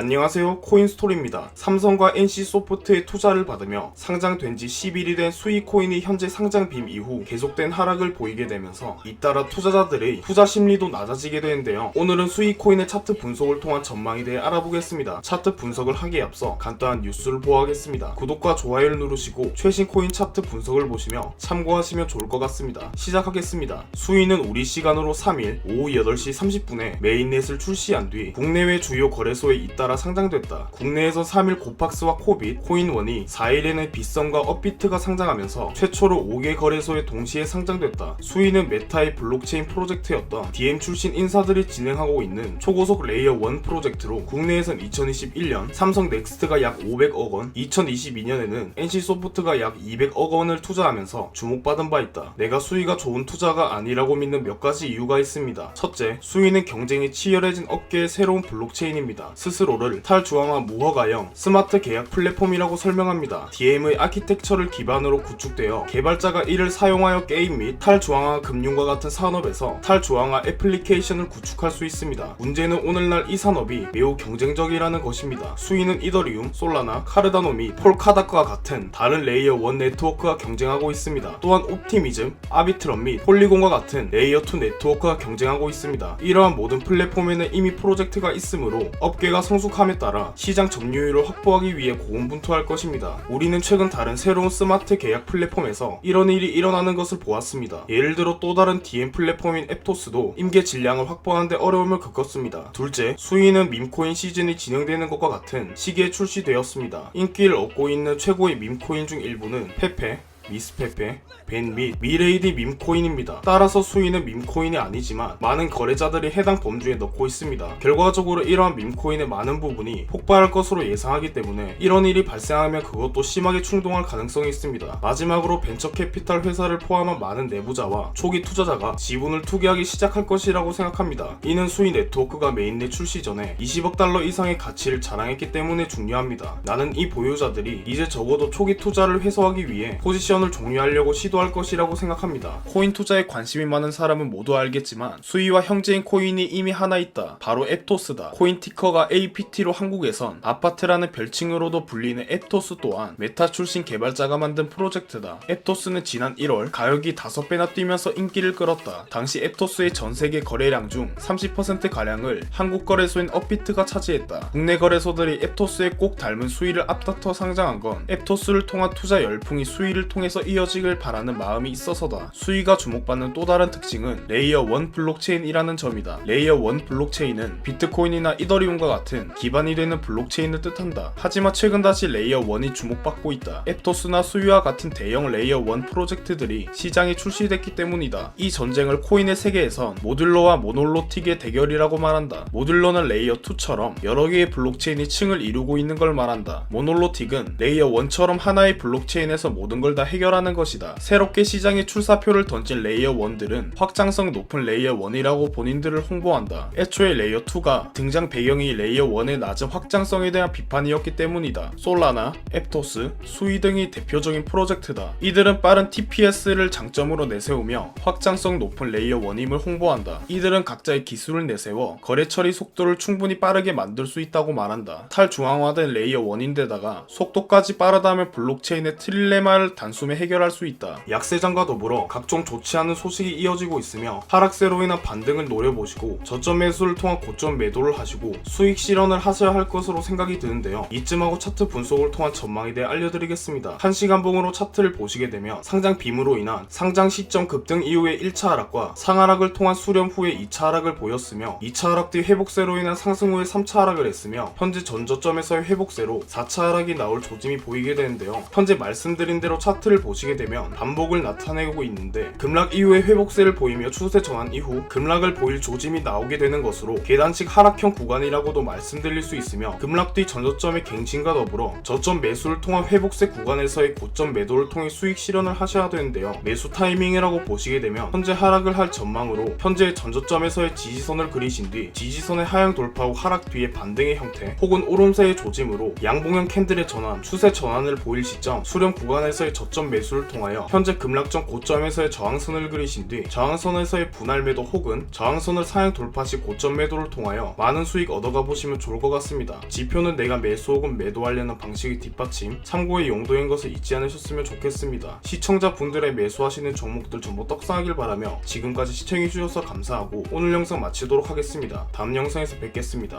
안녕하세요 코인스토리입니다. 삼성과 NC소프트의 투자를 받으며 상장된 지 10일이 된 수익코인이 현재 상장 빔 이후 계속된 하락을 보이게 되면서 잇따라 투자자들의 투자 심리도 낮아지게 되는데요. 오늘은 수익코인의 차트 분석을 통한 전망에 대해 알아보겠습니다. 차트 분석을 하기에 앞서 간단한 뉴스를 보아하겠습니다. 구독과 좋아요를 누르시고 최신 코인 차트 분석을 보시며 참고하시면 좋을 것 같습니다. 시작하겠습니다. 수위는 우리 시간으로 3일 오후 8시 30분에 메인넷을 출시한 뒤 국내외 주요 거래소에 잇따라 상장됐다. 국내에서 3일 고팍스와 코빗, 코인원이 4일에는 빗썸과 업비트가 상장하면서 최초로 5개 거래소에 동시에 상장됐다. 수위는 메타의 블록체인 프로젝트였던 DM 출신 인사들이 진행하고 있는 초고속 레이어 1 프로젝트로 국내에선 2021년 삼성 넥스트가 약 500억 원, 2022년에는 NC소프트가 약 200억 원을 투자하면서 주목받은 바 있다. 내가 수위가 좋은 투자가 아니라고 믿는 몇 가지 이유가 있습니다. 첫째, 수위는 경쟁이 치열해진 업계의 새로운 블록체인입니다. 스스로 를 탈중앙화 무허가형 스마트 계약 플랫폼이라고 설명합니다. DM의 아키텍처를 기반으로 구축되어 개발자가 이를 사용하여 게임 및 탈중앙화 금융과 같은 산업에서 탈중앙화 애플리케이션을 구축할 수 있습니다. 문제는 오늘날 이 산업이 매우 경쟁적이라는 것입니다. 수위는 이더리움, 솔라나, 카르다노 및 폴카닥과 같은 다른 레이어 1 네트워크가 경쟁하고 있습니다. 또한 옵티미즘, 아비트럼 및 폴리곤과 같은 레이어 2 네트워크가 경쟁하고 있습니다. 이러한 모든 플랫폼에는 이미 프로젝트가 있으므로 업계가 성숙 함에 따라 시장 점유율을 확보하기 위해 고군분투할 것입니다. 우리는 최근 다른 새로운 스마트 계약 플랫폼에서 이런 일이 일어나는 것을 보았습니다. 예를 들어 또 다른 DM 플랫폼인 앱토스도 임계 질량을 확보하는데 어려움을 겪었습니다. 둘째, 수위는 밈코인 시즌이 진행되는 것과 같은 시기에 출시되었습니다. 인기를 얻고 있는 최고의 밈코인 중 일부는 페페, 미스페페, 벤 및 미레이디 밈코인입니다. 따라서 수위는 밈코인이 아니지만 많은 거래자들이 해당 범주에 넣고 있습니다. 결과적으로 이러한 밈코인의 많은 부분이 폭발할 것으로 예상하기 때문에 이런 일이 발생하면 그것도 심하게 충동할 가능성이 있습니다. 마지막으로 벤처 캐피탈 회사를 포함한 많은 내부자와 초기 투자자가 지분을 투기하기 시작할 것이라고 생각합니다. 이는 수위 네트워크가 메인넷 출시 전에 20억 달러 이상의 가치를 자랑했기 때문에 중요합니다. 나는 이 보유자들이 이제 적어도 초기 투자를 회수하기 위해 포지션 을 종료하려고 시도할 것이라고 생각합니다. 코인 투자에 관심이 많은 사람은 모두 알겠지만 수위와 형제인 코인이 이미 하나 있다. 바로 앱토스다. 코인 티커가 APT로 한국에선 아파트라는 별칭으로도 불리는 앱토스 또한 메타 출신 개발자가 만든 프로젝트다. 앱토스는 지난 1월 가격이 5배나 뛰면서 인기를 끌었다. 당시 앱토스의 전 세계 거래량 중 30% 가량을 한국 거래소인 업비트가 차지했다. 국내 거래소들이 앱토스에 꼭 닮은 수위를 앞다퉈 상장한 건 앱토스를 통한 투자 열풍이 수위를 통해 서 이어지길 바라는 마음이 있어서다. 수위가 주목받는 또 다른 특징은 레이어 1 블록체인이라는 점이다. 레이어 1 블록체인은 비트코인이나 이더리움과 같은 기반이 되는 블록체인을 뜻한다. 하지만 최근 다시 레이어 1이 주목받고 있다. 앱토스나 수위와 같은 대형 레이어 1 프로젝트들이 시장에 출시됐기 때문이다. 이 전쟁을 코인의 세계에선 모듈러와 모놀로틱의 대결이라고 말한다. 모듈러는 레이어 2처럼 여러 개의 블록체인이 층을 이루고 있는 걸 말한다. 모놀로틱은 레이어 1처럼 하나의 블록체인에서 모든 걸 다 해결하는 것이다. 새롭게 시장에 출사표를 던진 레이어 1들은 확장성 높은 레이어 1이라고 본인들을 홍보한다. 애초에 레이어 2가 등장 배경이 레이어 1의 낮은 확장성에 대한 비판이었기 때문이다. 솔라나, 앱토스, 수이 등이 대표적인 프로젝트다. 이들은 빠른 TPS를 장점으로 내세우며 확장성 높은 레이어 1임을 홍보한다. 이들은 각자의 기술을 내세워 거래 처리 속도를 충분히 빠르게 만들 수 있다고 말한다. 탈중앙화된 레이어 1인데다가 속도까지 빠르다면 블록체인의 트릴레마를 단 숨에 해결할 수 있다. 약세장과 더불어 각종 좋지 않은 소식이 이어지고 있으며 하락세로 인한 반등을 노려보시고 저점 매수를 통한 고점 매도를 하시고 수익 실현을 하셔야 할 것으로 생각이 드는데요. 이쯤하고 차트 분석을 통한 전망에 대해 알려드리겠습니다. 1시간 봉으로 차트를 보시게 되면 상장 빔으로 인한 상장 시점 급등 이후의 1차 하락과 상하락을 통한 수렴 후에 2차 하락을 보였으며 2차 하락 뒤 회복세로 인한 상승 후에 3차 하락을 했으며 현재 전저점에서의 회복세로 4차 하락이 나올 조짐이 보이게 되는데요. 현재 말씀드린 대로 차트 를 보시게 되면 반복을 나타내고 있는데 급락 이후에 회복세를 보이며 추세 전환 이후 급락을 보일 조짐이 나오게 되는 것으로 계단식 하락형 구간이라고도 말씀드릴 수 있으며 급락 뒤 전저점의 갱신과 더불어 저점 매수를 통한 회복세 구간에서의 고점 매도를 통해 수익 실현을 하셔야 되는데요. 매수 타이밍이라고 보시게 되면 현재 하락을 할 전망으로 현재 전저점에서의 지지선을 그리신 뒤 지지선의 하향 돌파 후 하락 뒤에 반등의 형태 혹은 오름세의 조짐으로 양봉형 캔들의 전환, 추세 전환을 보일 시점 수렴 구간에서의 저점 고점 매수를 통하여 현재 급락전 고점에서의 저항선을 그리신 뒤 저항선에서의 분할 매도 혹은 저항선을 사양 돌파 시 고점 매도를 통하여 많은 수익 얻어가 보시면 좋을 것 같습니다. 지표는 내가 매수 혹은 매도하려는 방식의 뒷받침, 참고의 용도인 것을 잊지 않으셨으면 좋겠습니다. 시청자분들의 매수하시는 종목들 전부 떡상하길 바라며 지금까지 시청해주셔서 감사하고 오늘 영상 마치도록 하겠습니다. 다음 영상에서 뵙겠습니다.